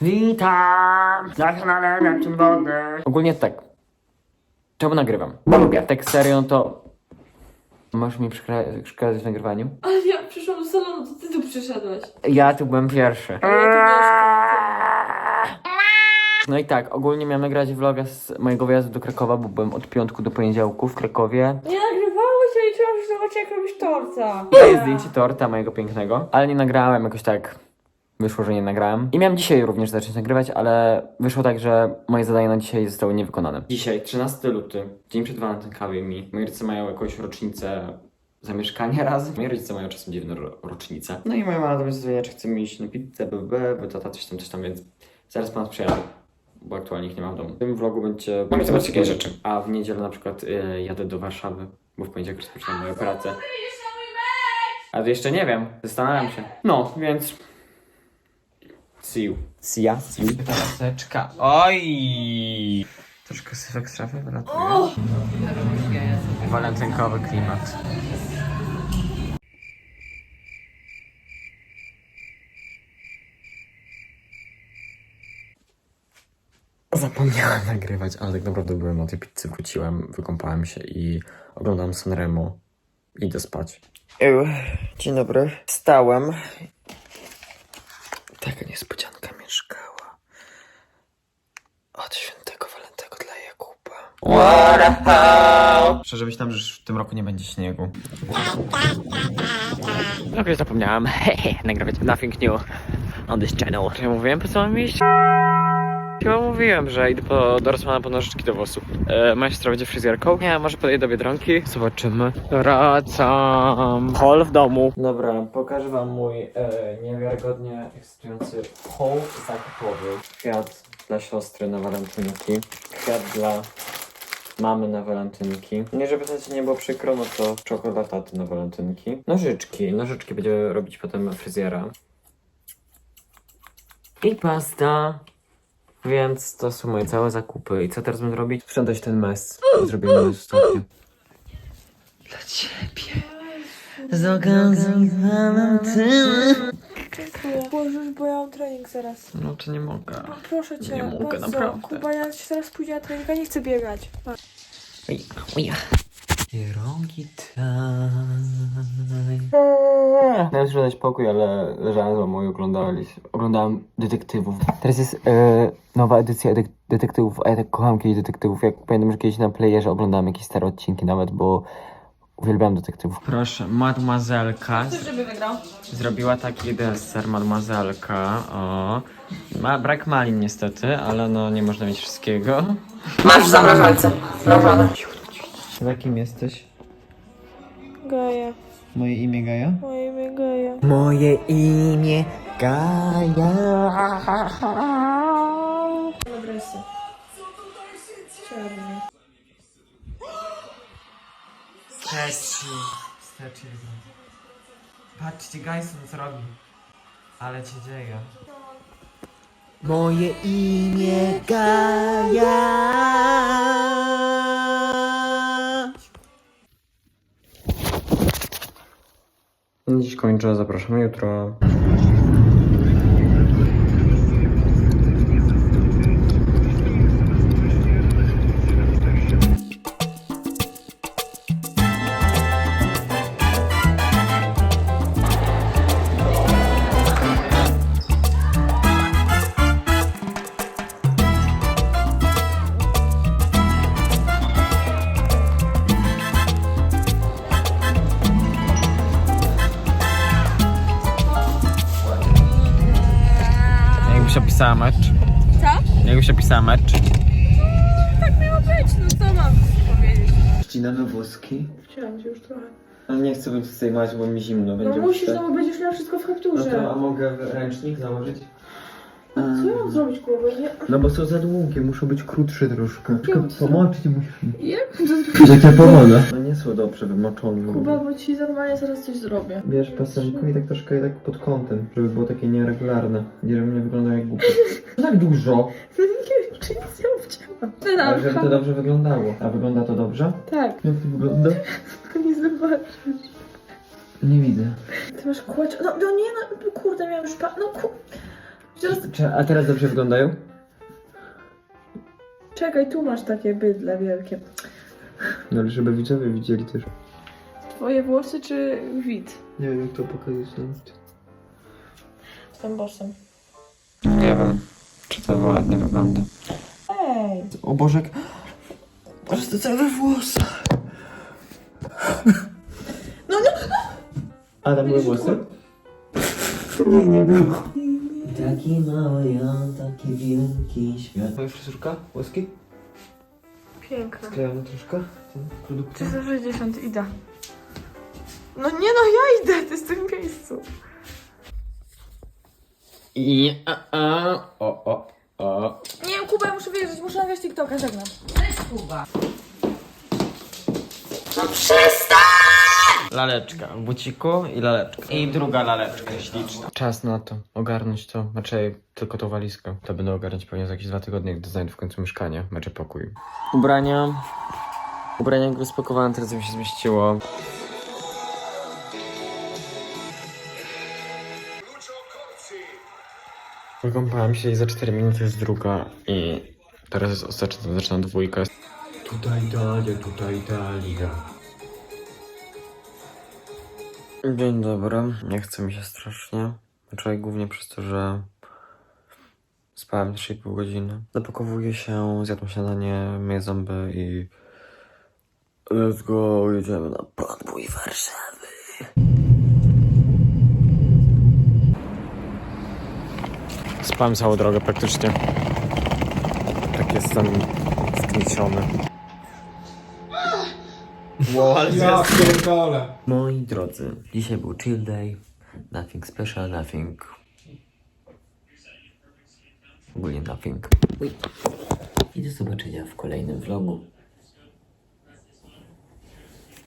Witam na kanale Neptun Wody. Ogólnie tak. Czemu nagrywam? Bo lubię. Tak serio to... Możesz mi przeszkadzać w nagrywaniu? Ale ja przyszłam do salonu, to ty tu przyszedłeś. Ja tu byłem pierwszy. Ja tu. No i tak, ogólnie miałem nagrać vloga z mojego wyjazdu do Krakowa, bo byłem od piątku do poniedziałku w Krakowie. Nie nagrywałeś, ja liczyłam, że zobaczę jak robisz torta. To jest zdjęcie torta mojego pięknego, ale nie nagrałem jakoś tak. Wyszło, że nie nagrałem. I miałem dzisiaj również zacząć nagrywać, ale wyszło tak, że moje zadanie na dzisiaj zostało niewykonane. Dzisiaj, 13 luty, dzień przed walentynkami. Moi rodzice mają jakąś rocznicę zamieszkania razem. Moi rodzice mają czasem dziwne ro rocznice. No i moja mama do mnie zadzwoniła, czy chcemy iść na pizzę, bb, bo tata coś tam, coś tam, więc zaraz po nas przyjadę. Bo aktualnie ich nie mam w domu. W tym vlogu będzie... Mamy zobaczyć jakieś rzeczy. A w niedzielę na przykład y, jadę do Warszawy, bo w poniedziałek rozpoczynam moją pracę. A to jeszcze nie wiem, zastanawiam się. No, więc. See you. See ya. See you. Paseczka. Oj! Troszkę syfek z szafy wylatuje. Walentynkowy klimat. Zapomniałem nagrywać, ale tak naprawdę byłem na tej pizzy, wróciłem, wykąpałem się i oglądam Sanremo. Idę spać. Dzień dobry. Stałem. Taka niespodzianka mieszkała. Od świętego Walentego dla Jakuba. Wow! Szczerze myślałem, że w tym roku nie będzie śniegu. No zapomniałem. Hehe, nagrywać Nothing New on this channel. Czy ja mówiłem po co mam iść? Chyba mówiłem, że idę po, do Rosmana po nożyczki do włosów. E, moja będzie fryzjerką. Nie, może podejdę do Biedronki. Zobaczymy. Wracam. Hol w domu. Dobra, pokażę wam mój e, niewiarygodnie ekscytujący haul zakupowy. Kwiat dla siostry na walentynki. Kwiat dla mamy na walentynki. Nie, żeby to nie było przykro, no to czekolataty na walentynki. Nożyczki. Nożyczki będziemy robić potem fryzjera. I pasta. Więc to są moje całe zakupy. I co teraz będę robić? Sprzątać ten mes. Zrobimy mes stopniu. Dla ciebie. Z okazji walentyny. Boże, bo ja mam trening zaraz. No to nie mogę. No, proszę cię. Nie mogę, bardzo. naprawdę. Kuba, ja się teraz pójdę na trening, ja nie chcę biegać. Oj, oj. Pierogi time. Miałem sobie dać spokój, ale leżałem z mamą i oglądali, oglądałem detektywów. Teraz jest e, nowa edycja dek- detektywów, a ja tak kocham kiedyś detektywów. Jak pamiętam, że kiedyś na playerze oglądałem jakieś stare odcinki nawet, bo uwielbiam detektywów. Proszę, mademoiselka Chcesz, żeby wygrał? zrobiła taki deser, mademoiselka. O. Ma brak malin niestety, ale no nie można mieć wszystkiego. Masz w zamrażalce. Mrożone. Jakim jesteś? Gaja. Moje imię Gaja? Moje imię Gaja. Moje imię Gaja. Adresy. Czarny. Patrzcie, Gajson co robi. Ale się dzieje. Moje imię Gaja. Kończę, zapraszam jutro. Jakbyś opisała mecz? Co? Jakbyś opisała mecz? Tak miało być, no co mam powiedzieć? Wcinamy włoski. Chciałam cię już trochę. Ale nie chcę być tutaj mać, bo mi zimno No będzie. musisz, tak? no bo będziesz miał wszystko w No kapturze. to, a mogę ręcznik założyć? Co ja mam zrobić, kurwa? Nie... No bo są za długie, muszą być krótsze troszkę. Jakim co? Pomoczyć musisz. Jak to zrobić? Pomogę. No nie są dobrze wymoczone. Kuba, bo ci normalnie zaraz coś zrobię. Bierz pasemkę i tak troszkę tak pod kątem, żeby było takie nieregularne. Nie, żeby nie wyglądało jak głupie. tak dużo! Nie wiem, czy nic nie obcięłam. Ale żeby to dobrze wyglądało. A wygląda to dobrze? Tak, Jak to wygląda? tylko nie zobaczysz. Nie widzę. Ty masz kłacz... No, no nie, no kurde, miałam już pa... No ku... A teraz dobrze wyglądają? Czekaj, tu masz takie bydle wielkie. No ale żeby widzowie widzieli też. Twoje włosy czy wid? Nie wiem, jak to pokazać nawet. Z tym bossem. Nie wiem, czy to ładnie wygląda. Ej! O Bożek. Patrz, to całe włosy. No nie! A tam były włosy? Taki mały ja, taki wielki świat. Moja fryzurka? Łaski? Piękne. Klejamy troszkę? Ten produkt. 360 idę. No nie no, ja idę, ty z tym miejscu. I a, a. O, o, o. Nie wiem, Kuba, ja muszę wierzyć, muszę nagrać TikToka, żegnam. Laleczka w buciku i laleczka. I druga laleczka śliczna. Czas na to. Ogarnąć to. Znaczy tylko tą walizkę. To będę ogarniać pewnie za jakieś dwa tygodnie, gdy znajdę w końcu mieszkanie. Znaczy pokój. Ubrania. Ubrania jakby spakowane, teraz mi się zmieściło. Wykąpałem się i za 4 minuty jest druga i teraz jest ostatnia, zaczyna dwójka. Tutaj Italia, tutaj Italia. Dzień dobry. Nie chce mi się strasznie. Wczoraj głównie przez to, że spałem 3,5 godziny. Zapakowuję się, zjadłem śniadanie, myję zęby i let's go, jedziemy na podbój Warszawy. Spałem całą drogę praktycznie. Tak jestem wknieciony. Wow, ale Ja pierdolę. Moi drodzy, dzisiaj był chill day. Nothing special, nothing. Ogólnie nothing. I do zobaczenia w kolejnym vlogu.